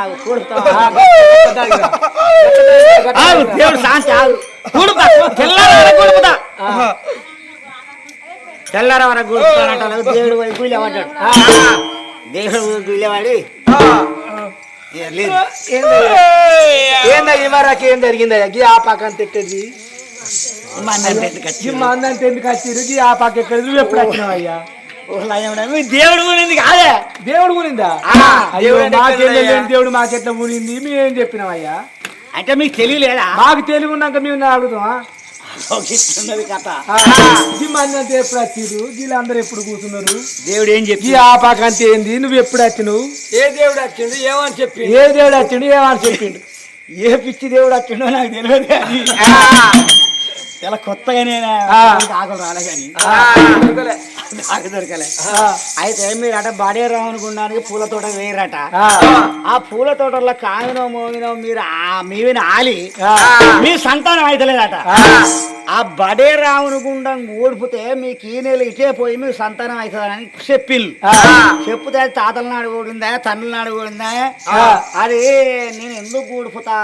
ఆగు దేవుడు శాంతి ఆగు. కొడుకుతా తెల్లార వరకు కొడుకుతా తెల్లార వరకు కొడుకుతానంట దేవుడు పోయి గుళ్ళేవాడాడు దేవుడు లేదు. ఏందా ఈ మరాకి ఏం జరిగిందయ్యా గీ ఆ పాక అంత ఎక్కడిది? మా అన్న ఎందుకు ఈ వచ్చిండు? మా అంత ఎందుకు వచ్చిరు గీ ఆ పాక ఎక్కడిది? నువ్వు ఎప్పుడు వచ్చినావు అయ్యా ఓ లయముడా, మీ దేవుడు గురించి కాదే? దేవుడు ఆ, అయ్యో మాకేం దేవుడు మాకెట్లా మునింది మేమేం చెప్పినావయ్యా అంటే మీకు తెలియలేదా? మాకు తెలివి ఉన్నాక మేము అడుగుతామా? ఉన్నది కథ. మంది ఎప్పుడు వచ్చిరు వీళ్ళందరూ ఎప్పుడు కూర్చున్నారు? దేవుడు ఏం చెప్పి ఆ పాక అంతే ఏంది? నువ్వు ఎప్పుడు వచ్చినావు? ఏ దేవుడు వచ్చిండు? ఏమని చెప్పి ఏ దేవుడు వచ్చిండు? ఏమని చెప్పిండు? ఏ పిచ్చి దేవుడు వచ్చిండో నాకు తెలియదు చాలా కొత్తగా నేను. ఆకలి రాలే కానీ. నాకు దొరకలే అయితే మీరు అట బాడే రావనుకున్నానికి పూల తోట వేయరట ఆ, పూల తోటలో కామినో మోగినో మీరు ఆ మీవిని ఆలి మీ సంతానం అయితలేదట ఆ. ఆ బడే రాముని గుండం ఓడిపితే మీకు ఈ నెల ఇటే పోయి మీకు సంతానం అవుతుందని చెప్పిల్లు. చెప్తే అది తాతల నాడు కూడిందా తండ్రుల నాడు కూడిందా. అది నేను ఎందుకు కూడిపోతా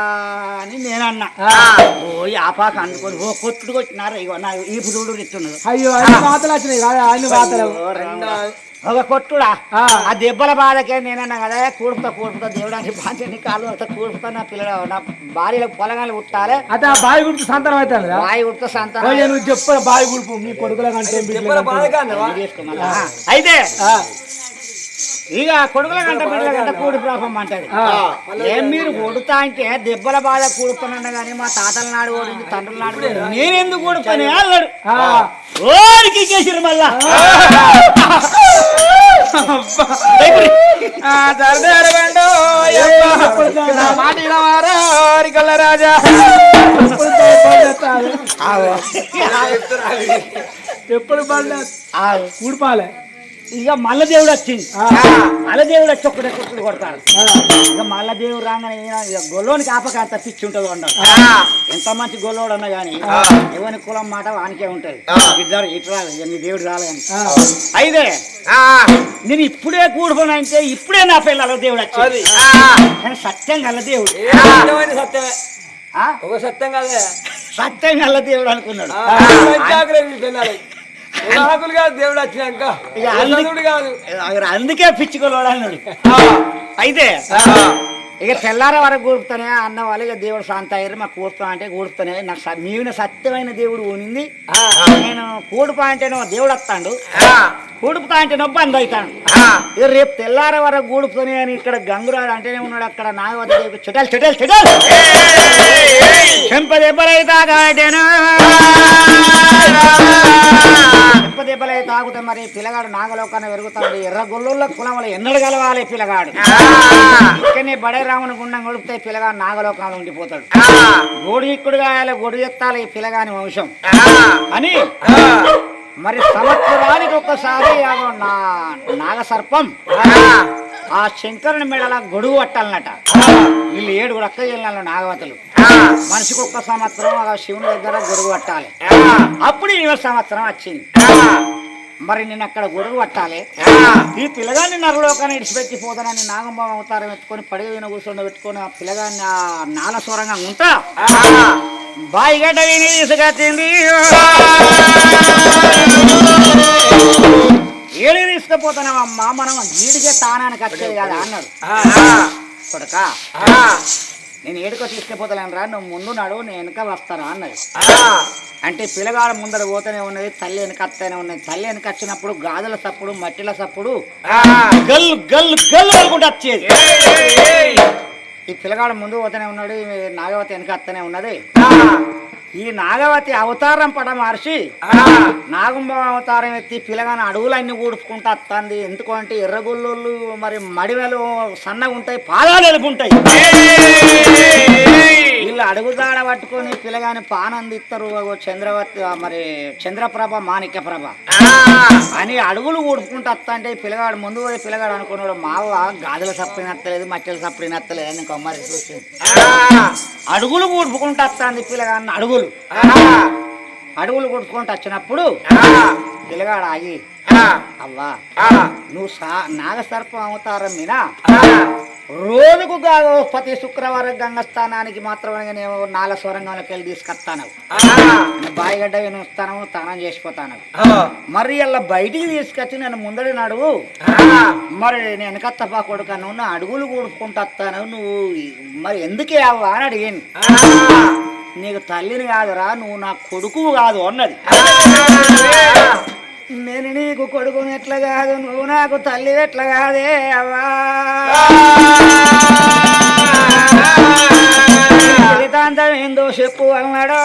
అని నేను అన్నా. ఓ ఆపాక అందుకొని ఓ కొట్టుడు కొట్టినారు ఇగో నా అయ్యో వచ్చినాయి కాదు వాతలు ఒక కొట్టుడా? ఆ. దెబ్బల బాధకే నేనన్నా కదా కూడుపుతా కూడుపుతా దేవుడానికి బాధ్యత కాలు అంతా కూడుపుతా నా పిల్లల నా భార్యలకు పొలగాలు కుట్టాలి. అంటే ఆ బావి గురించి సంతానం అవుతుంది వాయి కుడితే సంతానం. నువ్వు చెప్పు బావి గుడుపు మీ కొడుకుల కంటే. అయితే ఇక కొడుకుల గంట బిడ్డల గంట కూడి ప్రాపం అంటది. ఏం మీరు కొడుతా అంటే దెబ్బల బాధ కూడుతానన్న కానీ మా తాతల నాడు ఓడింది తండ్రుల నాడు. నేనెందుకు కూడుతానే అన్నాడు ఆ. ఓరికి కేసిరు మళ్ళా. రాజా. ఎప్పుడు ఊడిపాలే ఇక మల్ల దేవుడు వచ్చింది. మల్ల దేవుడు వచ్చి ఒక్కడే కొట్టుడు కొడతాడు. ఆ, ఇక మల్ల దేవుడు రాగానే ఇక గొల్లోనికి ఆపక అంత పిచ్చి ఉంటుంది అన్నాడు ఎంత మంచి గొల్లోడు అన్నా గాని ఎవరి కులం మాట వానికే ఉంటది. ఇద్దరు ఇటు రాదు ఇక నీ దేవుడు రాలే అని. ఆ. అయితే నేను ఇప్పుడే కూడుకోనంటే ఇప్పుడే నా పిల్లల దేవుడు వచ్చి. కానీ సత్యం గల దేవుడు. సత్యమే. ఆ? ఒక సత్యం కాదే సత్యం గల దేవుడు అనుకున్నాడు. ఆకులు కాదు దేవుడు వచ్చినాక. కాదు. అందుకే అయితే ఇక తెల్లార వరకు కూడుపుతానే అన్న వాళ్ళు ఇక దేవుడు శాంత అయ్యారు. మాకు కూడుపుతా అంటే కూడుపుతానే నాకు మీవిన సత్యమైన దేవుడు ఉనింది నేను కూడుపా అంటేనో దేవుడు వస్తాడు. కూడుపుతా అంటే నొప్పి అంది అవుతాడు ఇక రేపు తెల్లార వరకు కూడుపుతానే అని ఇక్కడ గంగురాడు అంటేనే ఉన్నాడు అక్కడ నాగవతి దేవుడు చెటల్ చెటల్ చెటల్. చెంప దెబ్బలై తాగాడేనా చెంప దెబ్బలై తాగుతా మరి పిల్లగాడు నాగలోకాన్ని పెరుగుతాడు ఎర్ర గొల్లుల్లో కులంలో ఎన్నడు కలవాలి పిల్లగాడు. ఇక్కడనే బడే రాముని గుండం కొడిపితే పిల్లగాడు నాగలోకంలో ఉండిపోతాడు. గోడు ఇక్కుడు కాయాలి గొడు ఎత్తాలి ఈ పిల్లగాని వంశం. అని మరి సంవత్సరానికి ఒక్కసారి ఆ నా నాగసర్పం. ఆ శంకరుని మెడల గొడుగు పట్టాలన్నట. వీళ్ళు ఏడుగురు అక్క చెల్లెళ్ళు నాగవతలు. మనిషికి ఒక్క సంవత్సరం ఆ శివుని దగ్గర గొడుగు పట్టాలి. అప్పుడు ఈ సంవత్సరం వచ్చింది. మరి నేను అక్కడ గొడుగు పట్టాలి. ఈ పిల్లగాన్ని నరలోకాన్ని ఇడిచిపెట్టి పోతానని నాగమ్మ అవతారం ఎత్తుకొని పడిగ విన కూర్చొని పెట్టుకొని ఆ పిల్లగాన్ని ఆ నాల స్వరంగా ఉంటా? బాయిగడ్డ విని తీసుకొచ్చింది ఏడి తీసుకుపోతానమ్మా మనం ఈడికే తానానికి వచ్చేది కదా అన్నాడు. కొడక నేను ఏడుకో తీసుకుపోతాను రా నువ్వు ముందు నడు నేను వెనక వస్తాను అన్నది. అంటే పిల్లగాడ ముందర పోతూనే ఉన్నది తల్లి వెనక వస్తూనే ఉన్నది. తల్లి వెనక వచ్చినప్పుడు గాజుల సప్పుడు మట్టిల సప్పుడు గల్లు గల్లు గల్లు అనుకుంటూ వచ్చేది. ఈ పిల్లగాడు ముందు పోతూనే ఉన్నాడు ఈమె నాగవతి వెనక వస్తూనే ఉన్నది. ఈ నాగవతి అవతారం పడ మహర్షి నాగంబ అవతారం ఎత్తి పిల్లగాని అడవులన్నీ ఊడుపుకుంటా వస్తుంది. ఎందుకంటే ఎర్రగొల్లు మరి మడివెలు సన్నగా ఉంటాయి పాదాలు ఎలుపుంటాయి పట్టుకొని పిల్లగాని పానందిస్తారు చంద్రవతి ఆ మరి చంద్రప్రభ మాణిక్య ప్రభ. అని అడుగులు ఊడుకుంటూ వస్తా అంటే పిల్లగాడు ముందు పోయి పిల్లగాడు అనుకున్నాడు మావ గాజుల సప్పిన నత్తలేదు మట్టెల సప్పిన అని కొమ్మరి చూసింది. అడుగులు ఊడుపుకుంటూ వస్తుంది పిల్లగాడిని అడుగులు. అడుగులు కొట్టుకుంటూ వచ్చినప్పుడు పిల్లగాడు ఆగి అవ్వా నువ్వు సా నాగసర్పం అవతారం మీనా? రోజుకు ప్రతి శుక్రవారం గంగస్థానానికి మాత్రమే నేను నాల స్వరంగంలోకి వెళ్ళి తీసుకొస్తాను బాయిగడ్డ వినుస్తాను తానం చేసిపోతాను. ఆ, మరి అలా బయటికి తీసుకొచ్చి నేను ముందడి నడువు. మరి నేను వెనకత్తపా కొడుకను నా అడుగులు కూడుకుంటాను నువ్వు మరి ఎందుకే అవ్వా అని అడిగాను. నీకు తల్లిని కాదురా నువ్వు నా కొడుకు కాదు అన్నది. నేను నీకు కొడుకుని ఎట్లా కాదు నువ్వు నాకు తల్లి ఎట్లా కాదే అవ్వా. జీవితాంతం ఏందో చెప్పు అన్నాడు.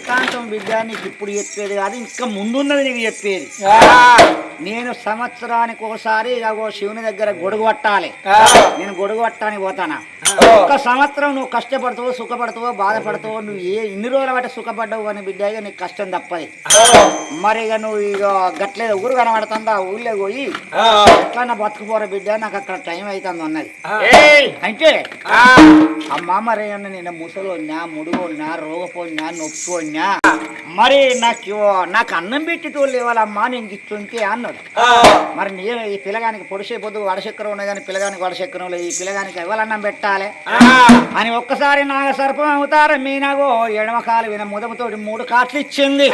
ఈ వీరకాంతం బిడ్డ నీకు ఇప్పుడు చెప్పేది కాదు ఇంకా ముందున్నది నీకు చెప్పేది. నేను సంవత్సరానికి ఒకసారి ఇగో శివుని దగ్గర గొడుగు పట్టాలి. నేను గొడుగు పట్టడానికి పోతానా? ఒక్క సంవత్సరం నువ్వు కష్టపడతావో సుఖపడతావో బాధపడతావో నువ్వు ఏ ఇన్ని రోజుల బట్టి సుఖపడ్డావు కానీ బిడ్డ ఇక నీకు కష్టం తప్పది. మరి ఇక నువ్వు ఇక గట్లేదు ఊరు కనబడుతుందా? ఊళ్ళో పోయి. ఎట్లన్నా బతుకుపోరా బిడ్డ నాకు అక్కడ టైం అవుతుంది అన్నది. అంటే? అమ్మా మరి నేను ముసలోన్నా ముడుగోన్నా రోగపోయినా నొప్పిపోయినా Yeah. మరి నాకు నాకు అన్నం పెట్టేటోళ్ళు ఇవ్వాలమ్మా నేను ఇస్తుంటే అన్నాడు మరి నేను ఈ పిల్లగానికి పొడిసేపోతూ వడచక్రం ఉన్నది కానీ పిల్లగానికి వడచక్రం లేదు ఈ పిల్లగానికి ఎవరన్నం పెట్టాలి అని ఒక్కసారి నాగ సర్పం అవుతారు మీనాగో ఎడమ కాలు విన ముదముతోటి మూడు కాట్లు ఇచ్చింది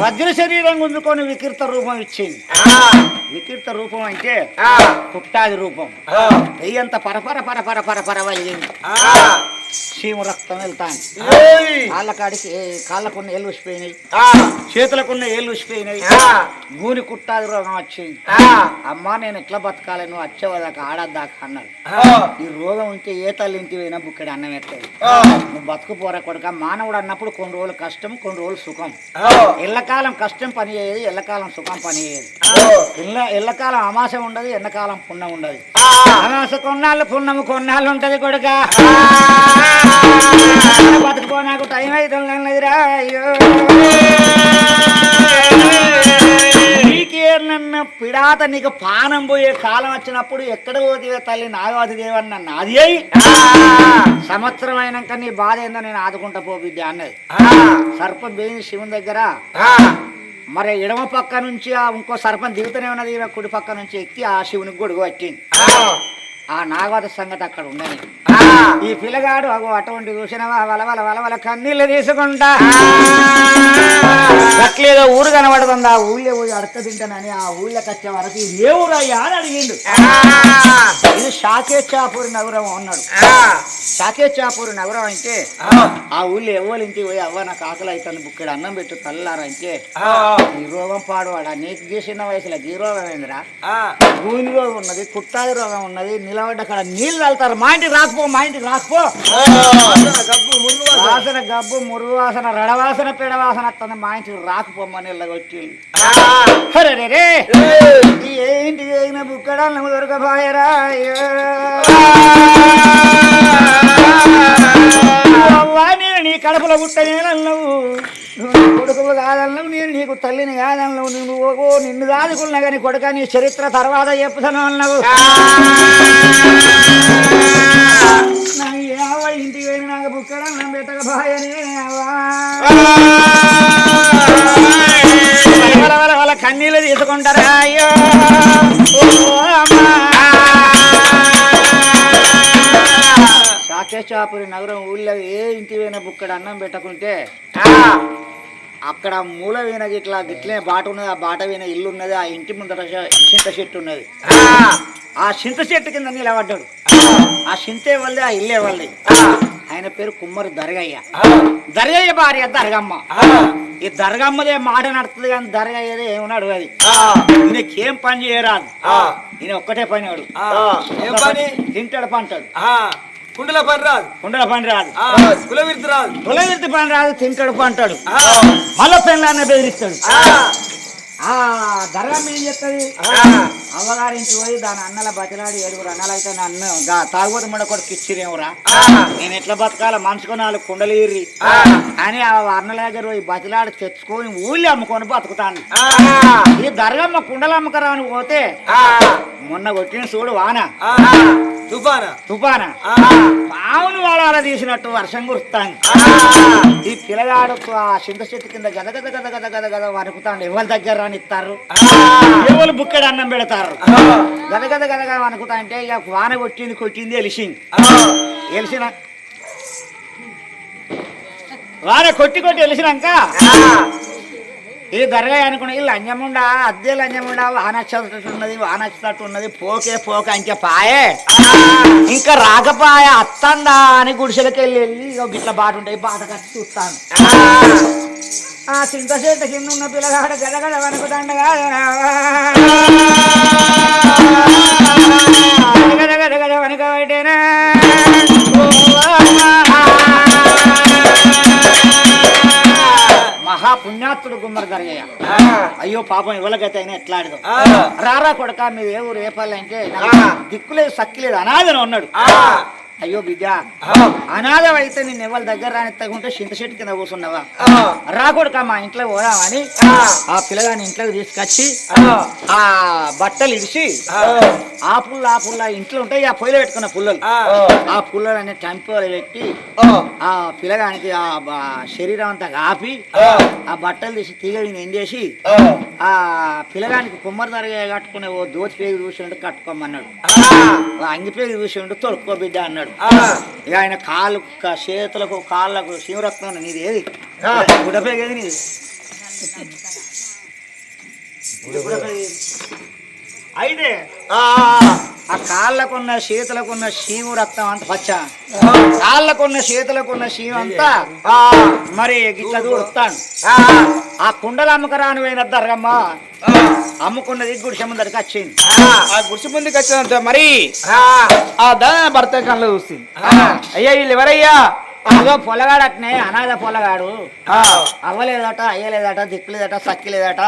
వజ్ర శరీరం గుంజుకొని వికృత రూపం ఇచ్చింది వికృత రూపం అంటే పుట్టాది రూపం వెయ్యంత పరపర పరపర పరపర వలిగింది చీము రక్తం వెళ్తాను కాళ్ళ కాడికి కాళ్ళకున్న ఏళ్ళు ఊసిపోయినాయి. చేతులకున్న ఏళ్ళు ఊసిపోయినాయి. గూని కుట్టాది రోగం వచ్చింది. అమ్మా నేను ఎట్లా బతకాలి? నువ్వు వచ్చేవాదాకా ఆడద్దాకా అన్నాడు. ఈ రోగం ఉంటే ఏ తల్లి ఇంటి పోయినా బుక్కడి అన్నం ఎత్తది నువ్వు బతుకుపోరా కొడుక. మానవుడు అన్నప్పుడు కొన్ని రోజులు కష్టం కొన్ని రోజులు సుఖం. ఎల్లకాలం కష్టం పని చేయదు ఎల్లకాలం సుఖం పని చేయదు ఎల్ల ఎల్లకాలం అమాస ఉండదు ఎండకాలం పుణ్యం ఉండదు. అమాస కొన్నాళ్ళు పుణ్యము కొన్నాళ్ళు ఉంటది కొడుక. బతుకుపో నాకు టైం అవుతుందిరా అయ్యో. నీకేనన్న పిడాత నీకు పానం పోయే కాలం వచ్చినప్పుడు ఎక్కడ పోతే తల్లి? నాగవతి దేవన్న నాది అయి సంవత్సరం అయినాక నీ బాధ ఏందో నేను ఆదుకుంటా పో బిడ్డ అన్నది. సర్పం బేని శివుని దగ్గర. మరి ఎడమ పక్క నుంచి ఆ ఇంకో సర్పం దిగుతూనే ఉన్నది కుడి పక్క నుంచి ఎక్కి ఆ శివునికి గొడుగు పట్టింది. ఆ నాగవత సంగతి అక్కడ ఉండని. ఈ పిల్లగాడు అగో అటువంటి చూసినవా? వలవల వలవల కన్నీళ్ళు తీసుకుంటా. ఎట్లేదో ఊరు కనబడుతుంది? ఆ ఊళ్ళో పోయి అడక తింటానని ఆ ఊళ్ళోకి వచ్చే వరకు ఇది ఏ ఊరు అయ్యా అని అడిగిండు ఇది షాకేచ్చాపూరి నగరం అన్నాడు. షాకేచ్చాపూరి నగరం అంటే ఆ. ఊళ్ళో ఇంటికి పోయి అవ్వ నాకు ఆకలి అవుతుంది బుక్కడు అన్నం పెట్టు తల్లారంటే ఈ రోగం పాడువాడా? నీకు గీసిన వయసులో గీ రోగం ఏందిరా భూమి రోగం ఉన్నది కుట్టాది రోగం ఉన్నది నిలబడ్డ అక్కడ. నీళ్ళు వెళ్తారు మా ఇంటికి రాకపో మా ఇంటికి రాకపో. వాసన గబ్బు మురుగు వాసన రడవాసన పిడవాసన వస్తుంది. మా ఇంటికి రాకపోమని వెళ్ళగొట్టి అరే రే ఏ అయిన బుక్కడాలను దొరకబాయరా. నేను నీ కడుపులో పుట్టనేనన్నావు నువ్వు నీ కొడుకు కాదన్నావు నేను నీకు తల్లిని కాదన్నావు నువ్వు ఓ నిన్ను దాదుకున్నా కానీ కొడుక నీ చరిత్ర తర్వాత చెప్పుతాను అన్నావు. ఇంటికి పోయిన నాకు బుక్కడన్నం పెట్టక బాయనే వాళ్ళ కన్నీళ్ళు తీసుకుంటారా అయ్యో? సాకేశాపురి నగరం ఊళ్ళో ఏ ఇంటి పోయిన బుక్కడు అన్నం పెట్టకుంటే అక్కడ మూల వీణ గిట్లా గిట్లే బాట ఉన్నది ఆ బాట వీణ ఇల్లు ఉన్నది ఆ ఇంటి ముందర చింత చెట్టు ఉన్నది. ఆ చింత చెట్టు కింద నిలబడ్డాడు. ఆ చింతే వల్లే ఆ ఇల్లే వల్లే ఆయన పేరు కుమ్మరి దర్గయ్య. దర్గయ్య భార్య దర్గమ్మ. ఈ దర్గమ్మదే మాట నడుతుంది కానీ దర్గయ్యదే ఏమన్నాడు అది. ఈయనకేం పని చేయరాదు. ఈయన ఒక్కటే పని? వాడు తింటాడు పంటాడు. కుండల పని రాదు. ఉండల పని రాదు. కుల విరుద్ధ రాదు. తొలగిరితి పని రాదు తింటాడు పంటాడు. మళ్ళీ పెళ్ళాన్ని బెదిరిస్తాడు. ఆ, దర్గమ్మ ఏం చేస్తుంది? ఆ, అవ్వగారింటి పోయి దాని అన్నల బతిలాడి ఏడుగురు అన్నలు అయితే నన్ను తాగుబోతు ముడ కొడుకు ఇచ్చిరేవురా. నేను ఎట్లా బతకాల? మనసుకు నాలుగు కుండలు ఇర్రి అని ఆ అన్నల దగ్గర పోయి బతిలాడి తెచ్చుకొని ఊళ్ళో అమ్ముకొని బతుకుతాను ఈ దర్గమ్మ కుండలు అమ్మకరాని పోతే ఆ, మొన్న కొట్టిన చూడు వాన. ఆ, తుఫానా. పావును వాడాల తీసినట్టు వర్షం కురుస్తాను ఈ పిల్లగాడు ఆ చింత చెట్టు కింద గద గద గద గద గద గద వణుకుతాడు. ఎవరి దగ్గర రానిస్తారు ఎవరు బుక్కడు అన్నం పెడతారు? గద గద గద గద వణుకుతా అంటే ఇక వాన కొట్టింది కొట్టింది ఎలిసింది ఎలిసిన వాన కొట్టి కొట్టి ఎలిసినాక ఇది దరగా అనుకున్న ఈ లంజముండా అద్దె లంజముండా వానచ్చట్టు ఉన్నది పోకే పోక ఇంకే పాయే. ఇంకా రాకపాయ అత్తందా అని గుడిసెలకి వెళ్ళి వెళ్ళి ఇగో గిట్ల బాట ఉంటాయి బాట కట్టి చూస్తాను. ఆ చింత చేత కింద ఉన్న పిల్లగాడ వనుకుదండగా గదగద గదగద వనుకబట్టేనా మహాపుణ్యాత్తుడు గుమ్మడి దరగయ్య. అయ్యో పాపం ఇవ్వలకైతే అయినా ఎట్లా ఆడదు. రారా కొడక మీరు ఏ ఊరు ఏ అంటే నాకు దిక్కులేదు సక్కిలేదు అనాథన ఉన్నాడు. అయ్యో బిడ్డ అనాథం అయితే నేను ఎవరి దగ్గర రానిత్తకుంటే చింత చెట్టు కింద కూర్చున్నావా? రా కొడుక మా ఇంట్లో పోదామని ఆ. పిల్లగాని ఇంట్లోకి తీసుకొచ్చి ఆ. బట్టలు ఇడిచి ఆ. పుల్ల ఆ పుల్ల ఇంట్లో ఉంటాయి ఆ పొయ్యిలో పెట్టుకున్న పుల్లలు. ఆ. పుల్లలు అనే టంపులు పెట్టి ఆ. పిల్లగానికి ఆ శరీరం అంతా కాపి ఆ. బట్టలు తీసి తీగ ఎండేసి ఆ. పిల్లగానికి కుమ్మరి తరగా కట్టుకునే ఓ దోతి పేరు చూసి ఉంటే కట్టుకోమన్నాడు అంగి పేరు చూసి ఉంటే తొడుక్కో బిడ్డ అన్నాడు. ఇక ఆయన కాలు చేతులకు కాళ్ళకు శివరత్నం నీది ఏది? గుడపేగ ఏది నీది? అయితే ఆ కాళ్ళకున్న చేతులకున్న శీము రక్తం అంత పచ్చ. కాళ్ళకున్న చేతులకున్న శీము అంతా మరి గిట్ల దూడుస్తాను ఆ కుండల అమ్మకరాని పోయిన దర్గమ్మ అమ్ముకున్నది గుడిసె ముందరికి వచ్చింది. ఆ. గుడిసె ముందుకు వచ్చినంత మరి ఆ. దాని భర్త కళ్ళు చూస్తుంది అయ్యా వీళ్ళు ఎవరయ్యా? అదో పొలగాడట్నే అనాథ పొలగాడు. అవ్వలేదట అయ్యలేదట దిక్కులేదట సక్కిలేదట.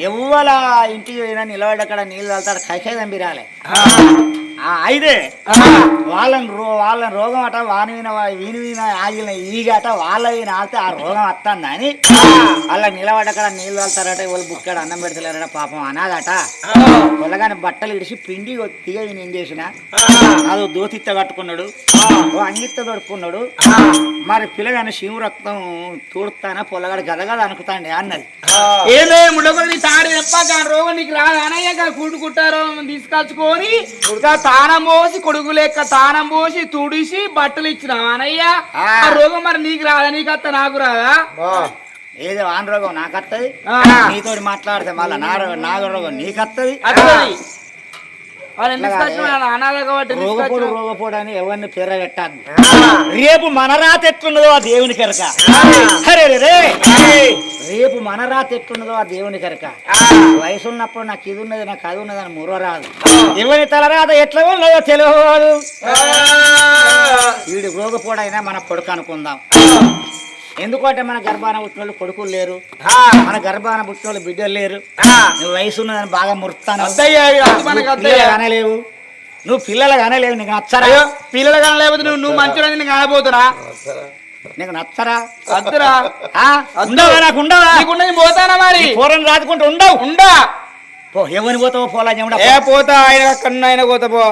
ఎవ్వల ఇంటికి పోయినా నిలబడక్కడ నీళ్ళు వెళ్తాడు కైకే దంబిరాలే ఆ. అయితే వాళ్ళని రో వాళ్ళని రోగం అట వాని విన వీని విన ఆగిన ఈగట వాళ్ళ విన ఆగితే ఆ రోగం వస్తుంది అని? వాళ్ళ నిలబడక్కడ నీళ్ళు వెళ్తారట వాళ్ళు బుక్కడ అన్నం పెడతలేరట పాపం అనాదట పొలగాని బట్టలు ఇడిచి పిండి తీగ ఏం చేసిన? అదో దోతిత్త కట్టుకున్నాడు. ఓ అంగిత్త దొడుకున్నాడు మరి పిల్లగాని శివ రక్తం తూడుతానా పొలగాడు గదగద అనుకుతాండి అన్నది. ఏమే ముడకొని తాడి చెప్పాక ఆ రోగం నీకు రాదు అనయ్య కూడు కుట్టారో తీసుకొచ్చుకొని తానం పోసి కొడుకు లెక్క తానం పోసి తుడిసి బట్టలు ఇచ్చినావు అనయ్య ఆ. రోగం మరి నీకు రాదా? నీకు అత్త నాకు రాదా? ఏదో ఆన్ రోగం నాకు వస్తుంది ఆ. నీతోటి మాట్లాడితే మళ్ళీ నా రోగం నా రోగం నీకు వస్తుంది అత్తది వాళ్ళు ఎందుకు తీసుకొచ్చినా అనాథ కాబట్టి రోగపోడు. రోగపోడు అని ఎవరిని రేపు మన రాత ఎట్లున్నదో ఆ దేవుని రే. రేపు మన రాత ఎట్లున్నదో ఆ దేవుని కెరక వయసు ఉన్నప్పుడు నాకు ఇది ఉన్నది నాకు అది ఉన్నది అని మురవ రాదు. ఎవరి తలరాత ఎట్లా ఉన్నదో తెలియదు. వీడి రోగపోడైనా మన కొడుకు అనుకుందాం. ఎందుకంటే మన గర్భాన పుట్టిన వాళ్ళు కొడుకులు లేరు. మన గర్భాన పుట్టిన వాళ్ళు బిడ్డలు లేరు. నువ్వు వయసు ఉన్నదని బాగా మురుతాను. అనలేవు నువ్వు పిల్లలు అనలేవు నీకు నచ్చరా? పిల్లలు కానీ లేకపోతే నువ్వు నువ్వు మంచిగా నేను కానపోతున్నా నీకు నచ్చరా? అద్దురా ఆ? ఉండవా నాకు ఉండవా? నీకున్న నేను పోతానా మరి? పూరం రాదుకుంటూ ఉండవు. ఉండా. పో ఎవరిని పోతావో పోలా ఏ పోతా ఆయన కన్నా ఆయన పోతా పో.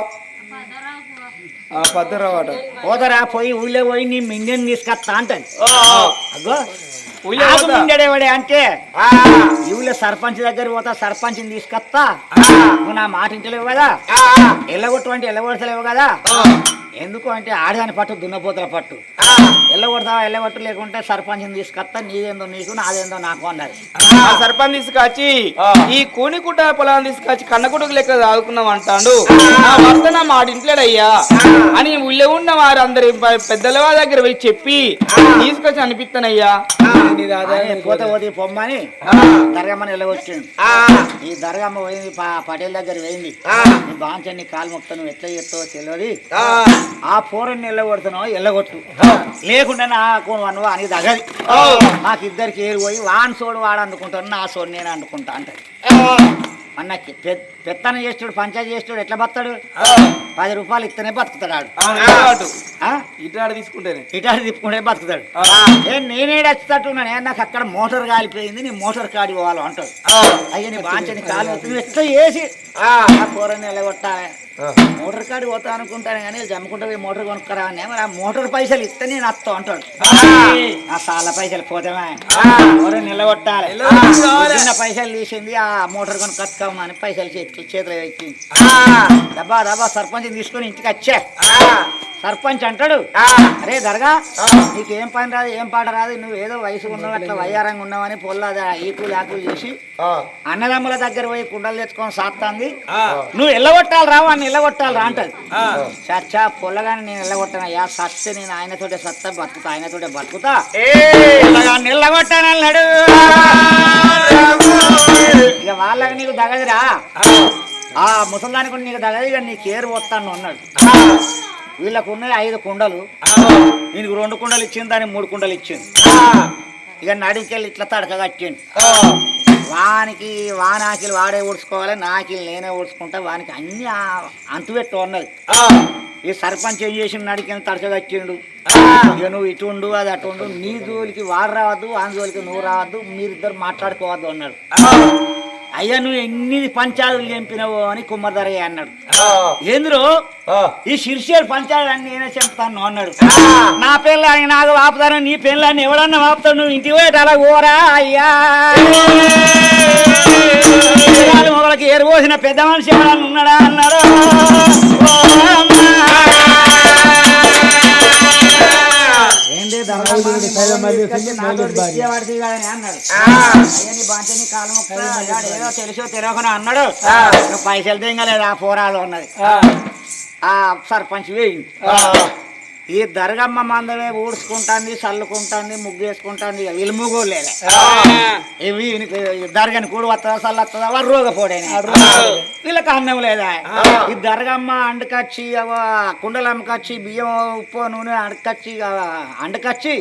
అట పోతారా పోయి ఊళ్ళో పోయి నీ మింగని తీసుకొస్తా అంటది అగ్గో అంటే. ఊళ్ళో సర్పంచ్ దగ్గర పోతా సర్పంచ్ని తీసుకొస్తా. నువ్వు నా మాట ఇంటలేవు కదా ఎల్లగొట్టు అంటే ఎల్లగొడతలేవు కదా? ఎందుకు అంటే ఆడదాని పట్టు దున్నపోతల పట్టు. ఎల్లగొడతావా ఎల్లగొట్టు లేకుంటే సర్పంచ్ని తీసుకొస్తా నీదేందో నీకు నాదేందో నాకు అన్నది ఆ. సర్పంచ్ తీసుకొచ్చి ఈ కూని కుట్ట పొలాన్ని తీసుకొచ్చి కన్నకుడుకు లెక్క చదువుకున్నాం అంటాడు. నా భర్త నా మాట ఇంట్లోడయ్యా. అని ఊళ్ళో ఉన్న వారు అందరి పెద్దల వారి దగ్గర పోయి చెప్పి తీసుకొచ్చి అనిపిస్తానయ్యా అని పోతే పోతే పొమ్మని దర్గమ్మని వెళ్ళగొచ్చిండు. ఈ దర్గమ్మ పోయింది పటేల్ దగ్గర పోయింది. నీ బాంచని కాలు మొక్త నువ్వు ఎట్లా చేస్తావో తెలియదు ఆ. పూరని ఎల్లగొడుతున్నావు ఎల్లగొట్టు లేకుండా నాకు నువ్వు అని దగ్గరి నాకు ఇద్దరికి ఏరు పోయి వాన్ సోడు వాడు అనుకుంటాను నా సోడు నేను అనుకుంటా అంటది అన్నకి పెత్తనం చేస్తాడు పంచాయతీ చేస్తాడు ఎట్లా బతాడు పది రూపాయలు ఇస్తేనే బతుకుతాడు ఆడు. అవును, ఇటు అటు. ఆ? ఇటు ఆడ తీసుకుంటేనే. ఇటాడు తిప్పుకుంటే బతుకుతాడు. ఏ నేనే వచ్చేటట్టున్నానే నాకు అక్కడ మోటార్ కాలిపోయింది నీ మోటార్ కాడి పోవాలి అంటాడు. అయ్యా నీ బాంచని కాలు వస్తుంది. నువ్వు ఎట్లా చేసి? ఆ. కూరని నిలగొట్టాలి. మోటార్ కాడి పోతా అనుకుంటాను కానీ జమ్ముకుంటే మోటార్ కొనుక్కరా అని మరి ఆ మోటార్ పైసలు ఇస్తే నేను వస్తా అంటాడు. ఆ. సాల పైసలు పోతామా కూర నిలగొట్టాలి. పైసలు తీసింది ఆ మోటార్ కొని కట్టుకోమని పైసలు చేతికి చేతిలో ఎక్కింది డబ్బా డబ్బా సర్పంచ్ తీసుకొని ఇంటికి వచ్చే. సర్పంచ్ అంటాడు. అరే దర్గా నీకు ఏం పని రాదు ఏం పాట రాదు నువ్వు ఏదో వయసు ఉన్నావు అట్లా వయ్యారంగా ఉన్నావని పొల్ల ఈకులు ఆకులు చేసి అన్నదమ్ముల దగ్గర పోయి కుండలు తెచ్చుకొని సాత్తాంది. నువ్వు ఎల్లగొట్టాలి రా వాడిని ఎల్లగొట్టాలి రా అంటది. చచ్చా పొల్లగాని నేను ఎల్లగొట్టానయ్యా సత్తే నేను ఆయనతోటే సత్తా బతుకుతా ఆయనతోటే బతుకుతా. ఎల్లగొట్టానన్నాడు ఇక వాళ్ళకి నీకు దగదిరా. ఆ. ముసలానికి కూడా నీకు దగది ఇక నీ కేర్ పోతాను అన్నాడు. వీళ్ళకు ఉన్నాయి ఐదు కుండలు. దీనికి రెండు కుండలు ఇచ్చింది దానికి మూడు కుండలు ఇచ్చింది. ఇక నడికెళ్ళి ఇట్లా తడక కట్టిండు. వానికి వానాకిలు వాడే ఊడ్చుకోవాలి నాకిలు నేనే ఊడ్చుకుంటా వానికి అన్ని ఆ- అంతుపెట్టు ఉన్నది. ఈ సర్పంచ్ ఏం చేసి నడికెళ్ళి తడక కట్టిండు. ఇక నువ్వు ఇటు ఉండు అది అటు ఉండు నీ జోలికి వాడు రావద్దు ఆ జోలికి నువ్వు రావద్దు మీరిద్దరు మాట్లాడుకోవద్దు అన్నాడు. అయ్యా నువ్వు ఎన్ని పంచాయతీలు చంపినావు అని కుమ్మరదరయ్య అన్నాడు. ఏంద్రో? ఈ శిర్షేలు పంచాయతీ అని నేనే చెప్తాను అన్నాడు. నా పిల్లని నాకు ఆపుతాను నీ పిల్లని ఎవడన్నా ఆపుతాడు నువ్వు ఇంటికి పోయేట అలా ఓరా అయ్యా. మొగలకి ఏరుపోసిన పెద్ద మనిషి ఎవడన్నా ఉన్నాడా అన్నాడు. ఏదో తెలుసో తెలియకుండా అన్నాడు. నువ్వు పైసలు తెంగలేదు ఆ పోరాలు ఉన్నది. ఆ. సర్పంచ్ వేయింది. ఈ దర్గమ్మ మందమే ఊడ్చుకుంటాంది చల్లుకుంటాంది ముగ్గు వేసుకుంటాంది వీళ్ళు ముగ్గులేలే ఇవి దర్గని కూడి వస్తుందా చల్లు వస్తుందా వాడు రోగపోడేనే. వీళ్ళకి అన్నం లేదా? ఈ దర్గమ్మ అండకచ్చి అవ కుండలు అమ్మకచ్చి బియ్యం ఉప్పు నూనె అండకచ్చి అండకచ్చి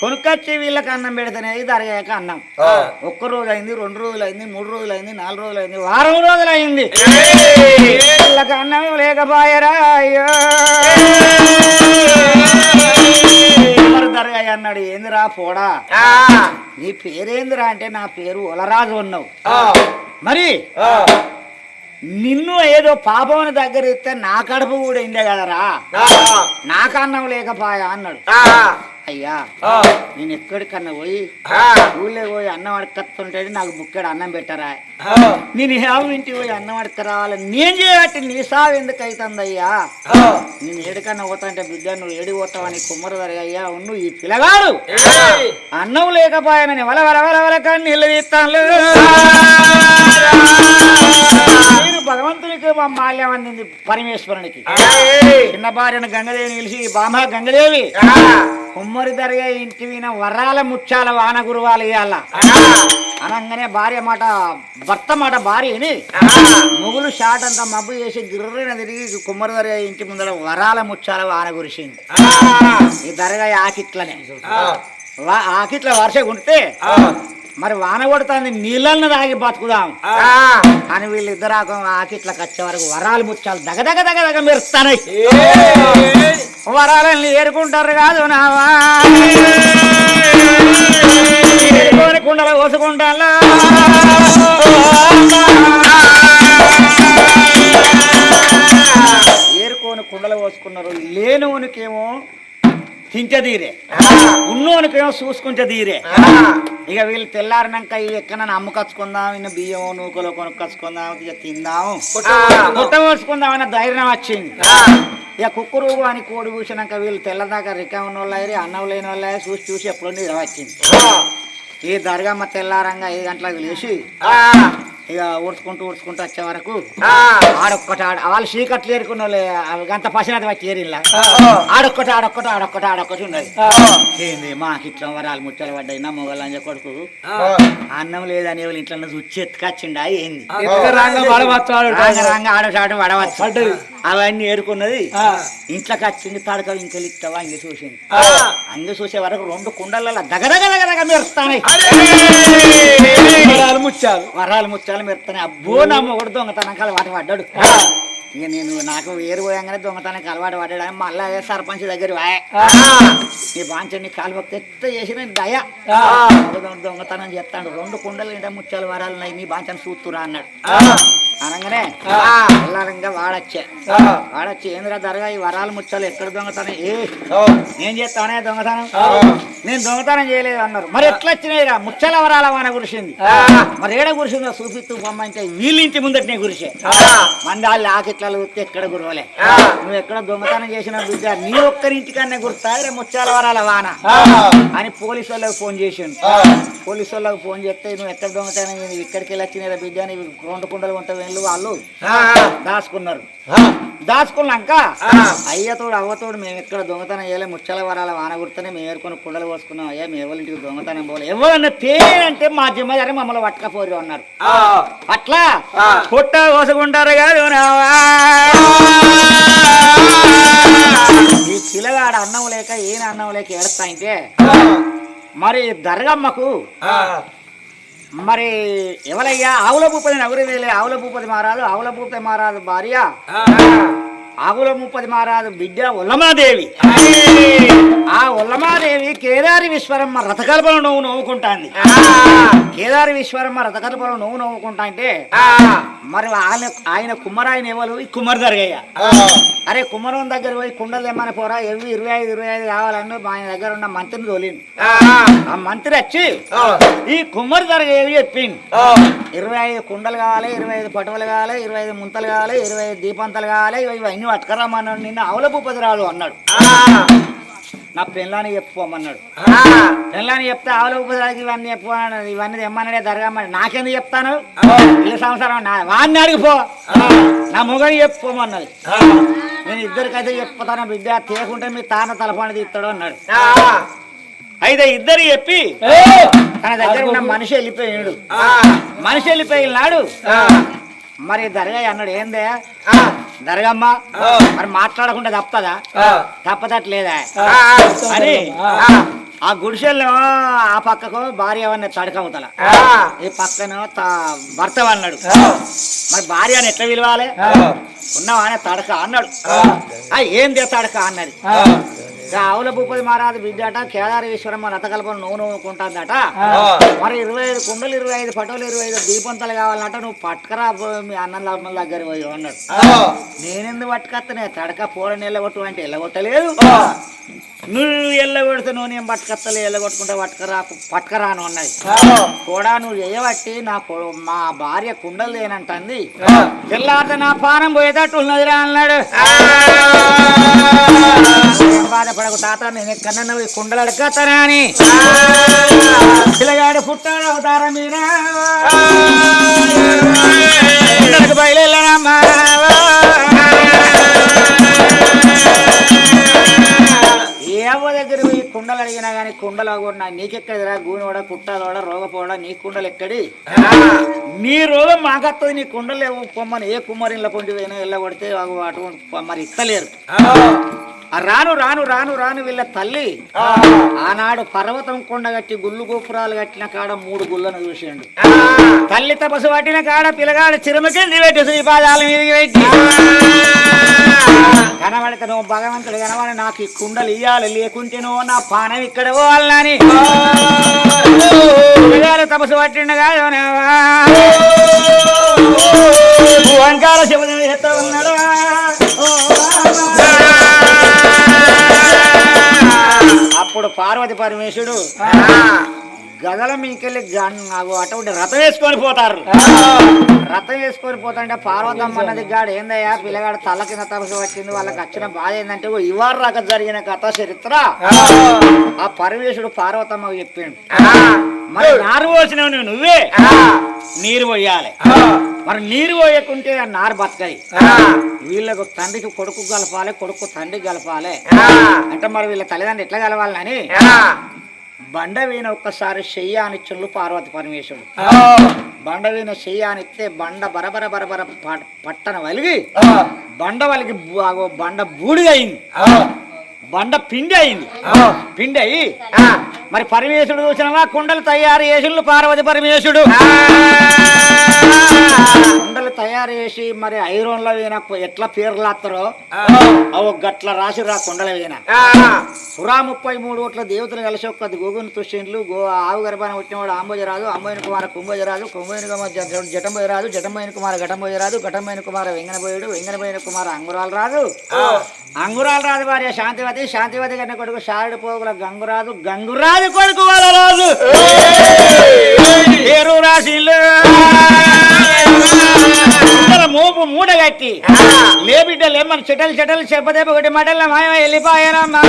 కొనుక్కొచ్చి వీళ్ళకి అన్నం పెడితేనే దర్గాక అన్నం. ఒక్క రోజు అయింది రెండు రోజులు అయింది మూడు రోజులు అయింది నాలుగు రోజులు అయింది వారం రోజులు అయింది వీళ్ళకి అన్నం లేకపోయారా అయ్యో అన్నాడు. ఏందిరా పోడా? నీ పేరేందిరా అంటే నా పేరు ఒలరాజు ఉన్నావు మరి నిన్ను ఏదో పాపం దగ్గర ఇస్తే నా కడుపు కూడా ఇండే కదరా? నాకు అన్నం లేకపాయా అన్నాడు. అయ్యా నేను ఎక్కడికన్నా పోయి ఊళ్ళో పోయి అన్నం అడకత్తుంటే నాకు బుక్కెడు అన్నం పెట్టరా? నేను ఏమి ఇంటికి పోయి అన్నం అడక రావాలి నేను చేయబట్టి నీ సావు ఎందుకు అవుతుంది అయ్యా నేను ఏడికన్నా పోతా అంటే బిడ్డ నువ్వు ఏడి పోతావని కుమ్మరదరి అయ్యా నువ్వు ఈ పిల్లగాడు. అన్నం లేకపోయానని వల వల వల వల కానీ నీళ్ళు తీస్తాను నేను భగవంతునికి మాల్యం అందింది పరమేశ్వరునికి. చిన్న భార్యను గంగదేవి నిలిచి బామ గంగదేవి. కుమ్మరి దర్గా ఇంటి విన వరాల ముత్యాల వాన గురువాలు ఇయ్యాల. అనగానే భార్య మాట భర్త మాట భార్యని ముగులు షాట్ అంతా మబ్బు చేసి గిర్రన తిరిగి కుమ్మరి దర్గా ఇంటి ముందర వరాల ముత్యాల వాన కురిసింది. ఈ దర్గా ఆకిట్లనే. ఆకిట్ల వర్ష ఉంటే మరి వాన కొడుతుంది నీళ్ళన్న తాగి బతుకుదాం. అని వీళ్ళిద్దరు ఆకిట్లకు వచ్చే వరకు వరాలు ముత్యాలు దగ దగ దగ దగ మెరుస్తాయి వరాలని ఏరుకుంటారు కాదు నావా. కుండలు ఏరుకోని కుండలు కోసుకున్నారు లేనోనికేమో తించదీరే ఉన్నోనికేమో చూసుకుంటే తీరే. ఇక వీళ్ళు తెల్లారినాక ఇవి ఎక్కడ అమ్ముకొచ్చుకుందాం ఇన్న బియ్యం నూకలు కొనుక్కొచ్చుకుందాం ఇక తిందాం. పుట్ట పోసుకుందాం అన్న ధైర్యం వచ్చింది. ఇక కుక్కురు అని కోడి కూర్చున్నాక వీళ్ళు తెల్లదాకా రికా ఉన్న వాళ్ళు అన్నం లేని వాళ్ళ చూసి చూసి ఎప్పుడు నిద్ర వచ్చింది. ఈ దర్గమ్మ తెల్లారంగా ఐదు గంటలకు లేచి ఇక ఊడ్చుకుంటూ ఊడ్చుకుంటూ వచ్చే వరకు ఆడొక్కటి ఆడ వాళ్ళు చీకట్లు ఏరుకున్న వాళ్ళే గంత పసినది వచ్చి ఏరిన్లా ఆడొక్కటి ఆడొక్కటి ఆడొక్కటి ఆడొక్కటి ఉన్నది. ఏంది మాకు ఇట్లా వరాలు ముచ్చలు పడ్డాయి నా మొగలు అని కొడుకు. అన్నం లేదని ఎవరు ఇంట్లో చూచి ఎత్తుకొచ్చిండా ఏంది? రాంగ ఆడటాడు వడవచ్చు అవన్నీ ఏరుకున్నది. ఇంట్లోకి వచ్చింది తడకలు ఇంకా ఇస్తావా ఇంక చూసింది. అంగ చూసే వరకు రెండు కుండలలో దగదగ దగదగ మెరుస్తాయి వరాలు ముత్యాలు. వరాలు ముచ్చాలు మిరియాలు మెరుతానే అబ్బో నా మొగుడు దొంగతనం అలవాటు పడ్డాడు. ఇక నేను నాకు వేరు పోయంగానే దొంగతనానికి అలవాటు పడ్డాడు. అని మళ్ళీ సర్పంచ్ దగ్గర వాయ్ నీ బాంచండి కాలు ఎత్త చేసిన దయ. దొంగ- దొంగతనం చేస్తాడు. రెండు కుండలు ఏంటో ముత్యాలు వరాలు ఉన్నాయి. నీ బాంచని చూస్తురా అన్నాడు. అనగానే వెళ్ళాలంగా వాడచ్చే. వాడచ్చి. ఏంద్రా దరగా ఈ వరాలు ముత్యాలు? ఎక్కడ దొంగతనం? ఏ నేను చేస్తానే దొంగతనం? నేను దొంగతనం చేయలేదు అన్నారు. మరి ఎట్లా వచ్చినాయిరా? ముచ్చల వరాల వాన కురిసింది. మరి ఏడ కురిసిందో చూపిస్తూ పొమ్మంటే వీళ్ళ ఇంటి ముందటనే కురిసే. ఆకిట్లలో వస్తే ఎక్కడ గురవలే నువ్వు ఎక్కడ దొంగతనం చేసిన బిడ్డ నీ ఒక్కరింటికన్నా గుర్తాయిరా ముత్యాల వరాల? వాన. అని పోలీసు వాళ్ళకి ఫోన్ చేసిండు. పోలీసు వాళ్ళకి ఫోన్ చేస్తే నువ్వు ఎక్కడ దొంగతనం చేసి ఇక్కడికి వెళ్ళి వచ్చిన బిడ్డ అని రెండు కుండలు ఉంటే వెళ్ళు వాళ్ళు. దాచుకున్నారు. దాచుకున్నాక అయ్యతోడు అవ్వతోడు మేము ఎక్కడ దొంగతనం చేయలే? ముచ్చల వరాల వాన గుర్తనే మేము ఏరుకొని కుండలు పోసుకున్నాం. అయ్యా మేము ఎవరి ఇంటికి దొంగతనం పోలే ఎవరన్నా పేరంటే మా జిమ్మదారి మమ్మల్ని పట్టకపోరు అన్నారు. అట్లా పుట్ట కోసుకుంటారు కాదు. ఈ పిల్లగాడ అన్నం లేక ఈయన అన్నం లేక ఏడుస్తా అంటే మరి దర్గమ్మకు మరి ఎవరయ్యా ఆవుల భూపతి నగరి వేలే ఆవుల భూపతి మారాదు ఆవుల భూపతి మారాదు భార్య. ఆవుల భూపతి మారాదు బిడ్డ ఉల్లమాదేవి. ఆ ఉల్లమాదేవి కేదారి విశ్వరమ్మ రథకల్పన నువ్వు నవ్వుకుంటాంది. కేదారి విశ్వరమ్మ రథకల్పన నువ్వు నవ్వుకుంటా అంటే మరి ఆయన ఆయన కుమ్మరాయన ఎవరు? ఈ కుమ్మరి దర్గయ్య. అరే కుమ్మరం దగ్గర పోయి కుండలు తెమ్మని పోరా ఎవి ఇరవై ఐదు ఇరవై ఐదు కావాలని ఆయన దగ్గర ఉన్న మంత్రిని తోలింది ఆ మంత్రి వచ్చి ఈ కుమ్మరి దర్గ ఏది చెప్పింది ఇరవై ఐదు కుండలు కావాలి ఇరవై ఐదు పటువలు కావాలి ఇరవై ఐదు ముంతలు కావాలి ఇరవై ఐదు దీపంతలు కావాలి ఇవి ఇవన్నీ పట్టుకరామన్నాడు నిన్న ఆవుల భూపతి రాదు అన్నాడు నా పెళ్ళాన్ని చెప్పుకోమన్నాడు. పెళ్ళాన్ని చెప్తే ఆవుల భూపతి రాజు ఇవన్నీ చెప్పు అన్నాడు. ఇవన్నీ తెమ్మన్నాడే దరగమ్మని నాకెందుకు చెప్తాను? ఈ సంవత్సరం నా వాడిని అడిగిపో. నా మొగని చెప్పుకోమన్నది నేను ఇద్దరికైతే చెప్పుతాను బిడ్డ. తేకుంటే మీ తాన తలపని తీస్తాడు అన్నాడు. అయితే ఇద్దరు చెప్పి తన దగ్గర ఉన్న మనిషి వెళ్ళిపోయాడు మనిషి వెళ్ళిపోయినాడు. మరి దర్గా అన్నాడు ఏందే? దర్గమ్మ మరి మాట్లాడకుండా తప్పదా తప్పదట్లేదా అని ఆ. గుడిసెల్లో ఆ పక్కకు భార్య అవన్నీ తడకవుతల. ఈ పక్కన భర్త అన్నాడు మరి భార్య అని ఎట్లా పిలవాలి? ఉన్నావా అని తడక అన్నాడు. ఆ. ఏందే తడక అన్నది? ఆవుల భూపతి మహారాజు బిడ్డట కేదార ఈశ్వరమ్మ రథకల్పన నువ్వు నవ్వుకుంటుందట మరి ఇరవై ఐదు కుండలు ఇరవై ఐదు పటోలు ఇరవై ఐదు దీపంతలు కావాలంట నువ్వు పట్టుకరా మీ అన్న అమ్మల దగ్గర పోయి అన్నాడు. నేనెందుకు పట్టుకొత్తనే? తడక పూలని ఎల్లగొట్టు అంటే ఎల్లగొట్టలేదు నువ్వు ఎల్లగొడితే నువ్వు నేను పట్టుకొత్తలే ఎల్లగొట్టుకుంటే పట్టుకరా పట్టుకరాను అన్నది. కూడా నువ్వు చేయబట్టి నా మా భార్య కుండలు లేనంటుంది. తెల్లారితే నా పానం పోయేటట్టు ఉన్నదిరా అన్నాడు. బాధపడకు తాత నేను ఎక్కడన్నా పోయి కుండలు అడగతానా అని. పిల్లగాడు పుట్టాడు అవుతారా మీరా కుండలకు బయలుదేరామా కానీ కుండలు కూడా నీకెక్కడిదిరా? గూనోడ కుట్టాదోడ రోగపోడ నీ కుండలు ఎక్కడి? నీ రోగం మాకత్తది నీ కుండలు లేవు. పొమ్మని ఏ కుమ్మరిళ్ళ పొండి పోయినా వెళ్ళగొడితే అటువంటి పొ- మరి ఇస్తలేరు. రాను రాను రాను రాను వీళ్ళ తల్లి ఆనాడు పర్వతం కొండ కట్టి గుళ్ళు గోపురాలు కట్టిన కాడ మూడు గుళ్ళను చూసిండు తల్లి తపసు పట్టిన కాడ పిల్లగాడు చిరుమకింది పెట్టి శ్రీపాదాల మీదకి పెట్టి కనబడితే నువ్వు భగవంతుడు కనబడి నాకు ఈ కుండలు ఇయ్యాలి లేకుంటే నువ్వు నా పానం ఇక్కడ పోవాలని పిల్లగాడు తపసు పట్టిండు కాదు శివుని ఎత్త ఉన్నాడు పార్వతి పరమేశుడు. గదల మీకెళ్ళి గన్- అగో అటువంటి రథం వేసుకొని పోతారు. రథం వేసుకొని పోతుంటే పార్వతమ్మ అన్నది గాడు ఏందయ్యా పిల్లగాడు తల కింద తపసు వచ్చింది వాళ్ళకి వచ్చిన బాధ ఏంటంటే ఓ ఇవారు రాక జరిగిన కథ చరిత్ర. ఆ. పరమేశుడు పార్వతమ్మకు చెప్పిండు. మరి నారు పోసినవు నువ్వు నువ్వే. నీరు పోయాలి. మరి నీరు పోయకుంటే ఆ నారు బతకది వీళ్ళకు తండ్రికి కొడుకు కలపాలి కొడుకు తండ్రికి కలపాలి. అంటే మరి వీళ్ళ తల్లిదండ్రులు ఎట్లా కలవాలని? బండ వీణ ఒక్కసారి చెయ్య అనిచ్చులు పార్వతి పరమేశ్వరుడు. బండ వీణ చెయ్య అనిస్తే బండ బరబర బరబర పట్టణ వలిగి బండ వలిగి బండ బూడిద అయింది. బండ పిండి అయింది. పిండి అయ్యి మరి పరమేశ్వరుడు చూసినవా? కుండలు తయారు చేసిండు పార్వతి పరమేశ్వరుడు. కుండలు తయారు చేసి మరి ఐరోన్ల వీణ ఎట్లా పేర్లాస్తారో అవు గట్ల రాసి రా కుండల వీణ. పురా ముప్పై మూడు ఓట్ల దేవతలు కలిసి ఒక్క గోగుని తుష్టిండ్లు గో ఆవు గర్భాన పుట్టినవాడు ఆంబోజరాజు అంబోయిన కుమార కుంభోజరాజు కుంభోయిన కుమార జ- జటంబోజరాజు జటంబోయిన కుమార ఘటంబోజరాజు ఘటంబోయిన కుమార వెంగనబోయుడు వెంగనబోయిన కుమార అంగురాల రాజు అంగురాల రాజు భార్య శాంతివతి శాంతివతి కన్న కొడుకు శారుడు పోగుల గంగురాజు గంగురాజు కొడుకు వాళ్ళ రాజు. పేరు రాశిలు మోపు మూట కట్టి లే బిడ్డ లేమని చెటలు చెటలు చెప్పదేపు ఒకటి మటల మాయ వెళ్ళిపోయారమ్మా.